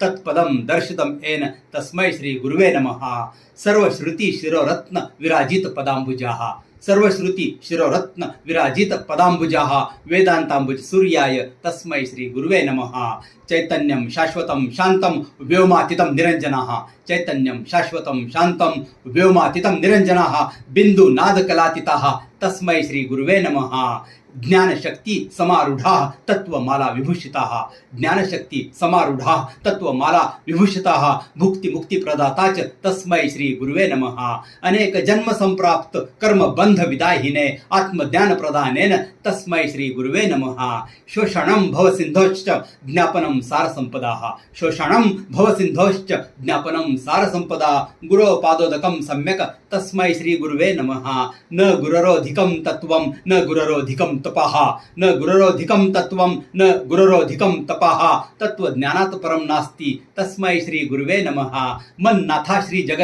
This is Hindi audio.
तत्पदम दर्शितम एन तस्मै श्री गुरुवे नमः। सर्व श्रुती शिरोरत्न विराजित पदांबुजाः सर्व श्रुती शिरोरत्न विराजित पदांबुजाः वेदांतांबुज सूर्याय तस्मै श्री गुरुवे नमः। चैतन्यं शाश्वतं शान्तं चैतन्यम शाश्वतम चैतन्यं शाश्वतं शान्तं व्योमातीतं नाद बिन्दुनादकलातीतः तस्मै श्री गुरुवे नमः। ज्ञानशक्ती समारूढा तत्वमाला विभूषिता। ज्ञानशक्ती समारूढा तत्वमाला विभूषिता। भुक्ती मुक्ती प्रदाता च तस्मै श्री गुरुवे नमः। अनेक जन्म संप्राप्त कर्म बंध विदाहिने आत्मज्ञान प्रदानेन तस्मै श्री गुरुवे नमः। शोषणं भवसिन्धोश्च ज्ञापनं सारसम्पदाः। शोषणं भवसिन्धोश्च ज्ञापनं सारसम्पदा। गुरो पादोदकं सम्यक् तस्मै श्री गुरुवे नमः। न गुररोधिकं तत्व न गुररोधिकं तपः। न गुररोधिकं तत्व न गुररोधिकं तत्व तत्त्वज्ञानात् परं नास्ति। तस्मै श्री गुरुवे नम। मन्नाथा श्री जगत्